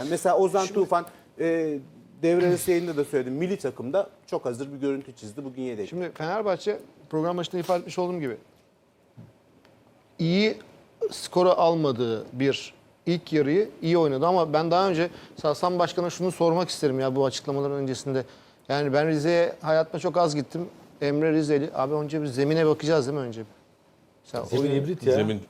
Yani mesela Ozan Tufan e, devre arası yayında da söyledim. Milli takımda çok hazır bir görüntü çizdi. Bugün yedek. Şimdi Fenerbahçe program başında ifade etmiş olduğum gibi iyi skoru almadığı bir ilk yarıyı iyi oynadı ama ben daha önce Hasan Başkan'a şunu sormak isterim ya bu açıklamaların öncesinde. Yani ben Rize'ye hayatımda çok az gittim. Emre Rizeli. Abi önce bir zemine bakacağız değil mi önce? Mesela Zemin oyun- hibrit ya. Zemin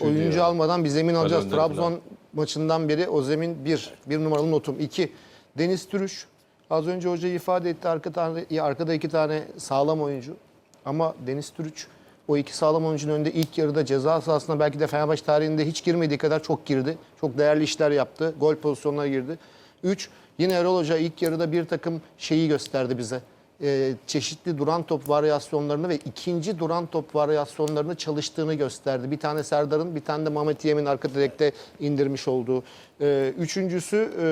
oyuncu ya. almadan bir zemin alacağız. Trabzon. Maçından beri o zemin bir. Bir numaralı notum. iki. Deniz Türüş. Az önce hoca ifade etti. Arka tane, arkada iki tane sağlam oyuncu. Ama Deniz Türüç o iki sağlam oyuncunun önünde ilk yarıda ceza sahasına belki de Fenerbahçe tarihinde hiç girmediği kadar çok girdi. Çok değerli işler yaptı. Gol pozisyonuna girdi. Üç, yine Erol Hoca ilk yarıda bir takım şeyi gösterdi bize. Ee, çeşitli duran top varyasyonlarını ve ikinci duran top varyasyonlarını çalıştığını gösterdi. Bir tane Serdar'ın, bir tane de Mehmet Yem'in arka direkte indirmiş olduğu. Ee, üçüncüsü e,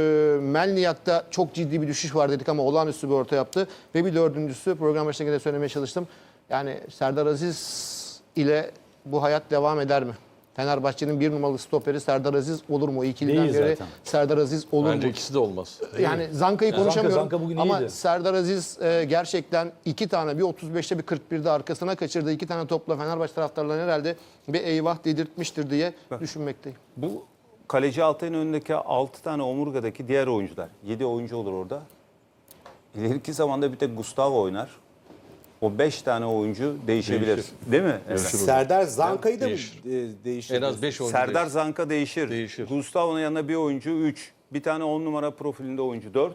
Melniyak'ta çok ciddi bir düşüş var dedik ama olağanüstü bir orta yaptı. Ve bir dördüncüsü program başında söylemeye çalıştım. Yani Serdar Aziz ile bu hayat devam eder mi? Fenerbahçe'nin bir numaralı stoperi Serdar Aziz olur mu? O ikiliden Değil biri zaten. Serdar Aziz olur Bence mu? ikisi de olmaz. Yani Zanka'yı Zanka- konuşamıyorum Zanka bugün ama iyiydi. Serdar Aziz e, gerçekten iki tane bir 35'te bir 41'de arkasına kaçırdığı iki tane topla Fenerbahçe taraftarlarına herhalde bir eyvah dedirtmiştir diye düşünmekteyim. Bu kaleci Altay'ın önündeki 6 tane omurgadaki diğer oyuncular. 7 oyuncu olur orada. İleriki zamanda bir tek Gustavo oynar. O 5 tane oyuncu değişebilir. Değişir. Değil mi? Değişir. Serdar Zanka'yı da mı Değişir. e, değişir? En az 5 oyuncu Serdar değişir. Zanka değişir. Değişir. Gustavo'nun yanına bir oyuncu 3. Bir tane 10 numara profilinde oyuncu 4.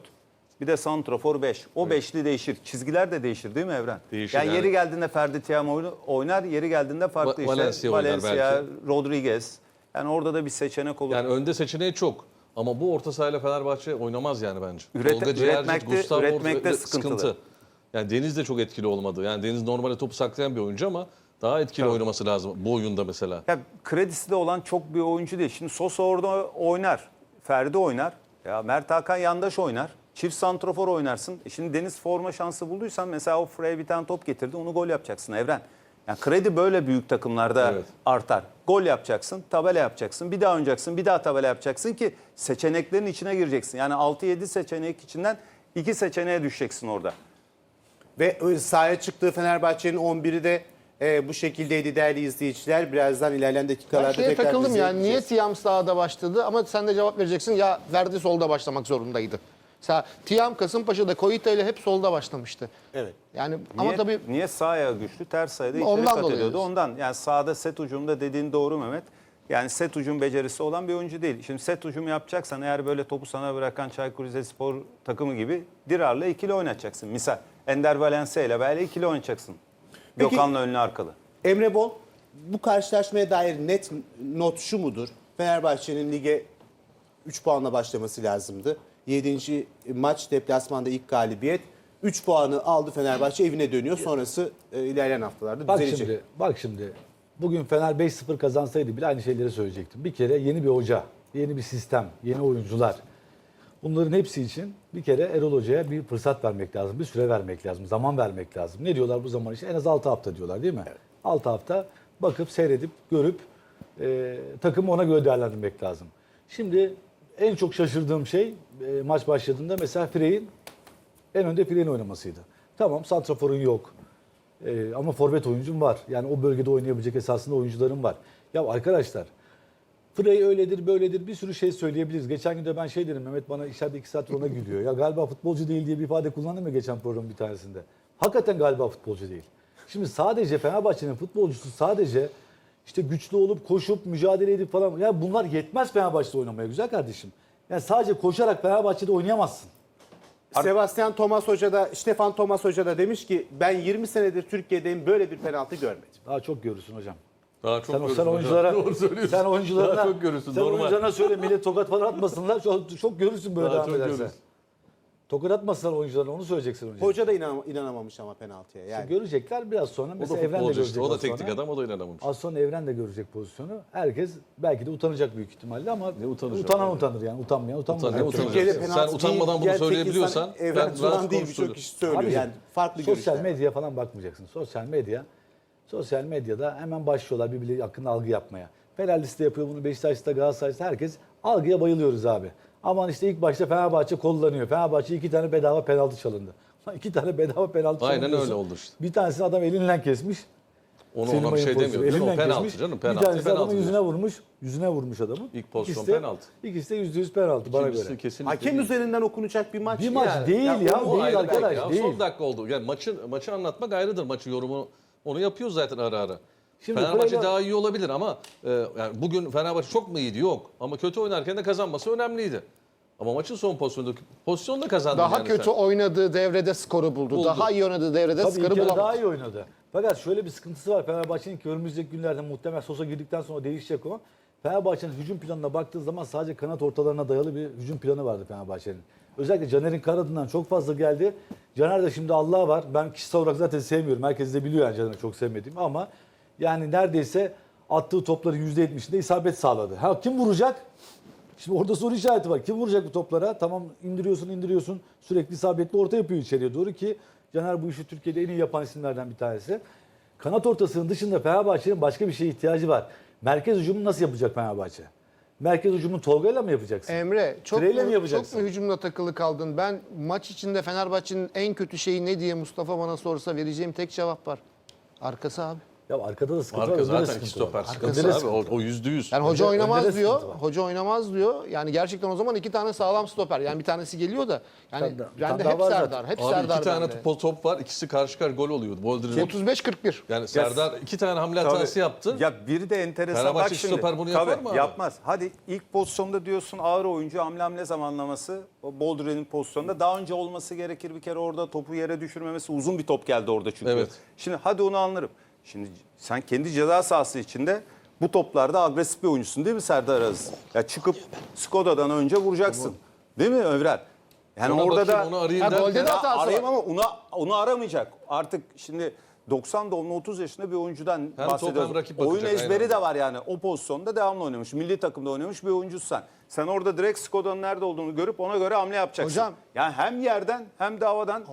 Bir de santrafor 5. O beşli değişir. Çizgiler de değişir değil mi Evren? Değişir yani, yani. yeri geldiğinde Ferdi Tiam oynar, yeri geldiğinde farklı Va- işte. Valencia oynar Valencia, belki. Rodriguez. Yani orada da bir seçenek olur. Yani önde seçeneği çok. Ama bu orta sahayla Fenerbahçe oynamaz yani bence. Üret- Tolga Ciğerci, üretmekte- Gustavo üretmekte Orta- sıkıntılı. Yani Deniz de çok etkili olmadı. Yani Deniz normalde topu saklayan bir oyuncu ama daha etkili oynaması lazım bu oyunda mesela. Ya kredisi de olan çok bir oyuncu değil. Şimdi Sosa orada oynar. Ferdi oynar. Ya Mert Hakan yandaş oynar. Çift santrofor oynarsın. E Şimdi Deniz forma şansı bulduysan mesela o Frey bir tane top getirdi. Onu gol yapacaksın Evren. Yani kredi böyle büyük takımlarda Evet. artar. Gol yapacaksın, tabela yapacaksın, bir daha oynayacaksın, bir daha tabela yapacaksın ki seçeneklerin içine gireceksin. Yani 6-7 seçenek içinden 2 seçeneğe düşeceksin orada. Ve e, sahaya çıktığı Fenerbahçe'nin 11'i de e, bu şekildeydi değerli izleyiciler. Birazdan ilerleyen Ben dakikalarda şeye tekrar takıldım ya. Niye Tiam sağda başladı ama sen de cevap vereceksin. Ya Verdi solda başlamak zorundaydı. Mesela Tiam Kasımpaşa'da Koyita ile hep solda başlamıştı. Evet. Yani ama niye, tabii niye sağ ayağı güçlü, ters ayağı da içeri Ondan kat ediyordu. Ondan yani sağda set ucumda dediğin doğru Mehmet. Yani set ucum becerisi olan bir oyuncu değil. Şimdi set ucum yapacaksan eğer böyle topu sana bırakan Çaykur Rizespor takımı gibi Dirar'la ikili oynatacaksın. Misal Ender Valencia ile böyle ikili oynayacaksın. Peki- Gökhan'la önlü arkalı. Emre Bol bu karşılaşmaya dair net not şu mudur? Fenerbahçe'nin lige 3 puanla başlaması lazımdı. 7. maç deplasmanda ilk galibiyet. 3 puanı aldı Fenerbahçe evine dönüyor. Sonrası e, ilerleyen haftalarda Bak düzelecek. şimdi, bak şimdi. Bugün Fener 5-0 kazansaydı bile aynı şeyleri söyleyecektim. Bir kere yeni bir hoca, yeni bir sistem, yeni oyuncular. Bunların hepsi için bir kere Erol Hoca'ya bir fırsat vermek lazım, bir süre vermek lazım, zaman vermek lazım. Ne diyorlar bu zaman için? En az 6 hafta diyorlar değil mi? 6 hafta bakıp, seyredip, görüp e, takımı ona göre değerlendirmek lazım. Şimdi en çok şaşırdığım şey e, maç başladığında mesela Frey'in en önde Frey'in oynamasıydı. Tamam santraforun yok. Ee, ama forvet oyuncum var. Yani o bölgede oynayabilecek esasında oyuncularım var. Ya arkadaşlar Frey öyledir böyledir bir sürü şey söyleyebiliriz. Geçen gün de ben şey dedim Mehmet bana içeride iki saat ona gülüyor. Ya galiba futbolcu değil diye bir ifade kullandım ya geçen programın bir tanesinde. Hakikaten galiba futbolcu değil. Şimdi sadece Fenerbahçe'nin futbolcusu sadece işte güçlü olup koşup mücadele edip falan. Ya bunlar yetmez Fenerbahçe'de oynamaya güzel kardeşim. Yani sadece koşarak Fenerbahçe'de oynayamazsın. Sebastian Thomas Hoca da, Stefan Thomas Hoca da demiş ki ben 20 senedir Türkiye'deyim böyle bir penaltı görmedim. Daha çok görürsün hocam. Daha çok Sen, görürsün sen hocam. oyunculara Doğru söylüyorsun. sen oyuncularına Daha çok görürsün sen normal. oyuncularına söyle millet tokat falan atmasınlar. Çok, çok görürsün böyle Daha devam çok edersen. görürsün. Tokat atmasınlar oyuncularına onu söyleyeceksin önce. Hoca da inan- inanamamış ama penaltıya. Yani Görecekler biraz sonra. O da Mesela Evren de görecek işte. O da teknik adam o da inanamamış. Az sonra Evren de görecek pozisyonu. Herkes belki de utanacak büyük ihtimalle ama Ne utanacak utanan abi? utanır yani. Utanmayan utanmaz. Utan- Yani Sen utanmadan bunu söyleyebiliyorsan Evren ben rahat değil birçok kişi söylüyor. Abicim, yani farklı Sosyal görüşler. medyaya falan bakmayacaksın. Sosyal medya sosyal medyada hemen başlıyorlar birbirleri hakkında algı yapmaya. Fenerlisi de yapıyor bunu, Beşiktaş'ta, Galatasaray'da herkes algıya bayılıyoruz abi. Aman işte ilk başta Fenerbahçe kullanıyor. Fenerbahçe iki tane bedava penaltı çalındı. İki tane bedava penaltı Aynen çalınıyorsun. öyle oldu işte. Bir tanesini adam elinden kesmiş. Onu Senin ona bir şey. O Elinden penaltı kesmiş. canım. bir Penaltı tanesi adamın penaltı. yüzüne vurmuş. Yüzüne vurmuş adamın. İlk pozisyon İkisi de- penaltı. İkisi de yüzde yüz penaltı bana İkincisi göre. kesinlikle Hakem değil. üzerinden okunacak bir maç. Bir maç yani. değil ya. o değil ayrı arkadaş. ya. değil. Son dakika oldu. Yani maçı maçı anlatmak ayrıdır. Maçın yorumunu onu yapıyoruz zaten ara ara. Şimdi Fenerbahçe Freire- daha iyi olabilir ama e, yani bugün Fenerbahçe çok mu iyiydi? Yok. Ama kötü oynarken de kazanması önemliydi. Ama maçın son pozisyonunda pozisyonda kazandı. Daha yani kötü sen. oynadığı devrede skoru buldu. Buldu. Daha iyi oynadığı devrede Tabii skoru yarı daha bulamadı. iyi oynadı. Fakat şöyle bir sıkıntısı var Fenerbahçe'nin ki önümüzdeki günlerde muhtemel Sosa girdikten sonra değişecek o. Fenerbahçe'nin hücum planına baktığı zaman sadece kanat ortalarına dayalı bir hücum planı vardı Fenerbahçe'nin. Özellikle Caner'in kanadından çok fazla geldi. Caner de şimdi Allah var. Ben kişisel olarak zaten sevmiyorum. Herkes de biliyor yani Caner'i çok sevmediğimi ama yani neredeyse attığı topların %70'inde isabet sağladı. Ha kim vuracak? Şimdi orada soru işareti var. Kim vuracak bu toplara? Tamam indiriyorsun indiriyorsun. Sürekli isabetli orta yapıyor içeriye doğru ki Caner bu işi Türkiye'de en iyi yapan isimlerden bir tanesi. Kanat ortasının dışında Fenerbahçe'nin başka bir şeye ihtiyacı var. Merkez hücumu nasıl yapacak Fenerbahçe? Merkez hücumunu Tolga'yla mı yapacaksın? Emre çok Treyle mi mu, çok yapacaksın? mu hücumda takılı kaldın? Ben maç içinde Fenerbahçe'nin en kötü şeyi ne diye Mustafa bana sorsa vereceğim tek cevap var. Arkası abi. Ya arkada da sıkıntı var. Arka de zaten sıkıntı iki stoper var. sıkıntısı abi. sıkıntı O, o yüzde yüz. Yani hoca Önde- oynamaz önde de diyor. sıkıntı var. Hoca oynamaz diyor. Yani gerçekten o zaman iki tane sağlam stoper. Yani bir tanesi geliyor da yani Bir tane- bir ben tane de daha hep var Serdar. zaten. Hep Abi Serdar iki tane bende. top, top var. ikisi karşı karşı gol oluyordu. Boldrin'in. 35-41. Yani Serdar iki tane hamle hatası yaptı. Ya biri de enteresan. Fenerbahçe Bak şimdi, stoper bunu yapar tabii, mı abi? Yapmaz. Hadi ilk pozisyonda diyorsun ağır oyuncu hamle hamle zamanlaması. O Boldrin'in pozisyonunda daha önce olması gerekir bir kere orada topu yere düşürmemesi. Uzun bir top geldi orada çünkü. Evet. Şimdi hadi onu anlarım. Şimdi sen kendi ceza sahası içinde bu toplarda agresif bir oyuncusun değil mi Serdar Aziz? Ya çıkıp Skoda'dan önce vuracaksın. Değil mi Övren? Yani Ona orada bakayım, da onu arayayım Ha, golde de arayayım ama onu, onu aramayacak. Artık şimdi 90 doğumlu 30 yaşında bir oyuncudan top bahsediyoruz. hem rakip Oyun bakacak, ezberi aynen. de var yani. O pozisyonda devamlı oynamış. Milli takımda oynamış bir oyuncusun sen. Sen orada direkt Skoda'nın nerede olduğunu görüp ona göre hamle yapacaksın. Hocam. Yani hem yerden hem de havadan.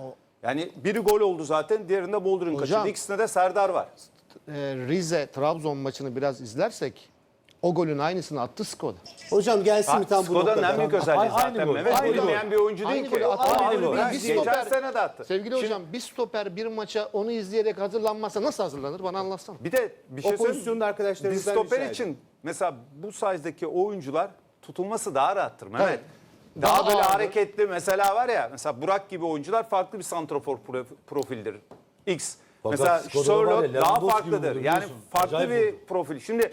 Yani biri gol oldu zaten. Diğerinde Boldrin kaçırdı. İkisinde de Serdar var. Ee, Rize Trabzon maçını biraz izlersek o golün aynısını attı Skoda. Hocam gelsin mi tam bu Skoda'nın en büyük özelliği Aynı zaten gol. Mehmet. Aynı gol. bir oyuncu değil Aynı ki. Aynı aynı gol. Bir Geçen sene de attı. Sevgili Şimdi hocam bir stoper bir maça onu izleyerek hazırlanmazsa nasıl hazırlanır bana anlatsana. Bir de bir şey söyleyeyim. arkadaşlarımızdan Bir stoper için mesela bu sizdeki oyuncular tutulması daha rahattır Mehmet. Evet. Daha, Daha böyle ağırdır. hareketli mesela var ya mesela Burak gibi oyuncular farklı bir santrofor prof- profildir. X. Fakat mesela Sörloth daha farklıdır. Yani farklı Acayip bir vurdu. profil. Şimdi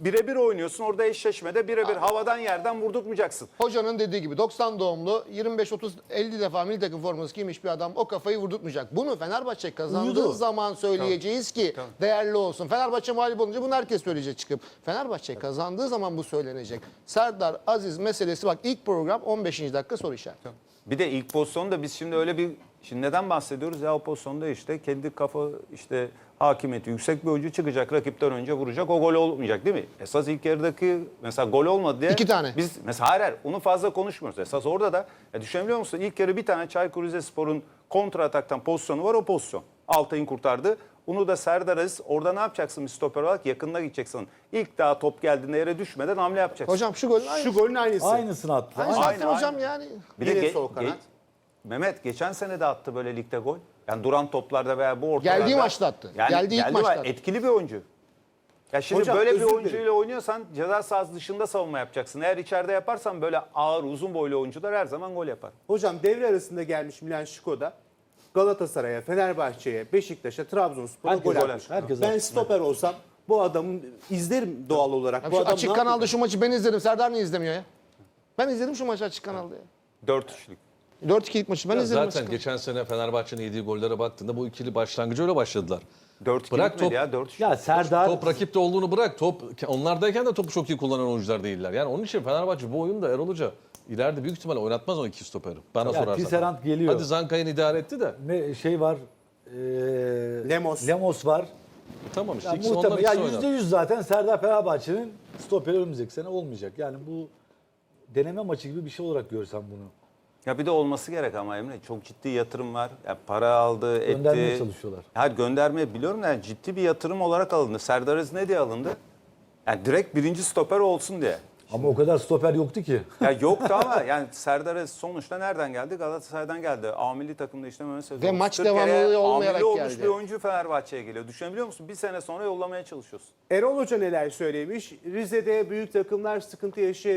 birebir oynuyorsun orada eşleşmede birebir havadan yerden vurdurtmayacaksın. Hocanın dediği gibi 90 doğumlu 25-30-50 defa milli takım forması giymiş bir adam o kafayı vurdurtmayacak. Bunu Fenerbahçe kazandığı Uyudu. zaman söyleyeceğiz ki değerli olsun. Fenerbahçe mağlup olunca bunu herkes söyleyecek çıkıp. Fenerbahçe kazandığı zaman bu söylenecek. Serdar Aziz meselesi bak ilk program 15. dakika soru işareti. Bir de ilk pozisyonda biz şimdi öyle bir şimdi neden bahsediyoruz ya o pozisyonda işte kendi kafa işte hakimiyeti yüksek bir oyuncu çıkacak rakipten önce vuracak o gol olmayacak değil mi? Esas ilk yarıdaki mesela gol olmadı diye. İki tane. Biz mesela hayır, hayır onu fazla konuşmuyoruz. Esas orada da ya düşünebiliyor musun? İlk yarı bir tane Çaykur Rizespor'un kontra ataktan pozisyonu var o pozisyon. Altay'ın kurtardı. Onu da Serdar Aziz orada ne yapacaksın bir stoper olarak yakında gideceksin. İlk daha top geldiğinde yere düşmeden hamle yapacaksın. Hocam şu golün aynı. Şu golün aynısı. Aynısını attı. Aynı, Aynı, hocam aynı. yani. Bir de ge- sol kanat. Mehmet geçen sene de attı böyle ligde gol. Yani duran toplarda veya bu ortalarda. Geldiği maçta attı. Yani Geldiği ilk geldi maçta attı. Etkili bir oyuncu. Ya şimdi Hocam, böyle bir dilerim. oyuncuyla oynuyorsan ceza sahası dışında savunma yapacaksın. Eğer içeride yaparsan böyle ağır uzun boylu oyuncular her zaman gol yapar. Hocam devre arasında gelmiş Milan Şiko'da Galatasaray'a, Fenerbahçe'ye, Beşiktaş'a, Trabzonspor'a gol atmış. herkes ben stoper olsam bu adamın izlerim doğal olarak. Ya bu adam açık kanalda şu maçı ben izledim. Serdar niye izlemiyor ya? Ben izledim şu maçı açık kanalda ya. 4-3'lük. 4-2'lik maçı ben Ya izledim. zaten açık geçen sene Fenerbahçe'nin yediği gollere baktığında bu ikili başlangıcı öyle başladılar. 4-2 Bırak top- ya 4-3. Ya Serdar Top rakipte olduğunu bırak. Top onlardayken de topu çok iyi kullanan oyuncular değiller. Yani onun için Fenerbahçe bu oyunda Erol Hoca ileride büyük ihtimalle oynatmaz o iki stoperi. Bana Ya sorarsan. Tisserand geliyor. Hadi Zankay'ın idare etti de. Me- şey var. E, Lemos. Lemos var. Tamam işte Ya ikisi onlar muhtemelen ya yüzde yüz zaten Serdar Fenerbahçe'nin stoperi önümüzdeki sene olmayacak. Yani bu deneme maçı gibi bir şey olarak görsem bunu. Ya bir de olması gerek ama Emre. Çok ciddi yatırım var. Ya para aldı, etti. Göndermeye çalışıyorlar. Ha göndermeye biliyorum da yani ciddi bir yatırım olarak alındı. Serdar Aziz ne diye alındı? Yani direkt birinci stoper olsun diye. Ama o kadar stoper yoktu ki. Ya yoktu ama yani Serdar Aziz sonuçta nereden geldi? Galatasaray'dan geldi. A milli takımda işte Mehmet Sezon. Ve maç 40 kere devamlılığı olmayarak milli olmuş geldi. bir oyuncu Fenerbahçe'ye geliyor. Düşünebiliyor musun? Bir sene sonra yollamaya çalışıyorsun. Erol Hoca neler söylemiş? Rize'de büyük takımlar sıkıntı yaşayabilir.